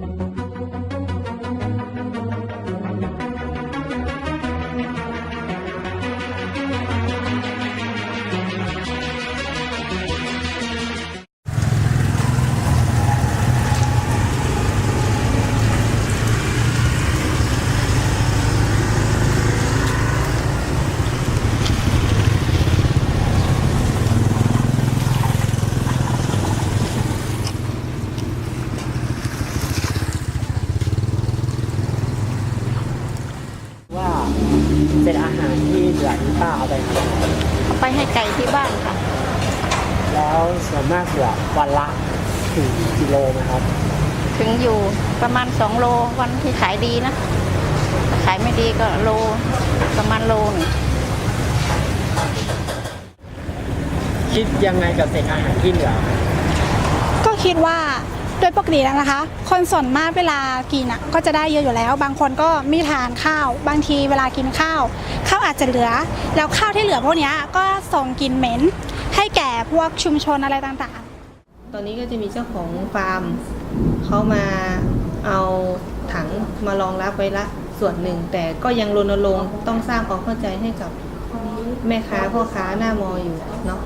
ว่า เหลือที่ป้าเอาไปทเอาไปให้ไก่ที่บ้านค่ะำแล้วส่วนมากเหลือวันละถึงกิโลนะครับ ถึงอยู่ประมาณสองโลวันที่ขายดีนะถ้าขายไม่ดีก็โลประมาณโลหนึงคิดยังไงกับเศษอาหารที่เหลือ ก็คิดว่า โดยปกติแล้วนะคะ คนส่วนมากเวลากินอะก็จะได้เยอะอยู่แล้ว บางคนก็ไม่ทานข้าว บางทีเวลากินข้าวข้าวอาจจะเหลือ แล้วข้าวที่เหลือพวกนี้ก็ส่งกลิ่นเหม็น ให้แก่พวกชุมชนอะไรต่างๆ ตอนนี้ก็จะมีเจ้าของฟาร์มเขามาเอาถังมารองรับไว้ละส่วนหนึ่ง แต่ก็ยังรณรงค์ต้องสร้างความเข้าใจให้กับแม่ค้าพ่อค้าหน้ามออยู่เนาะ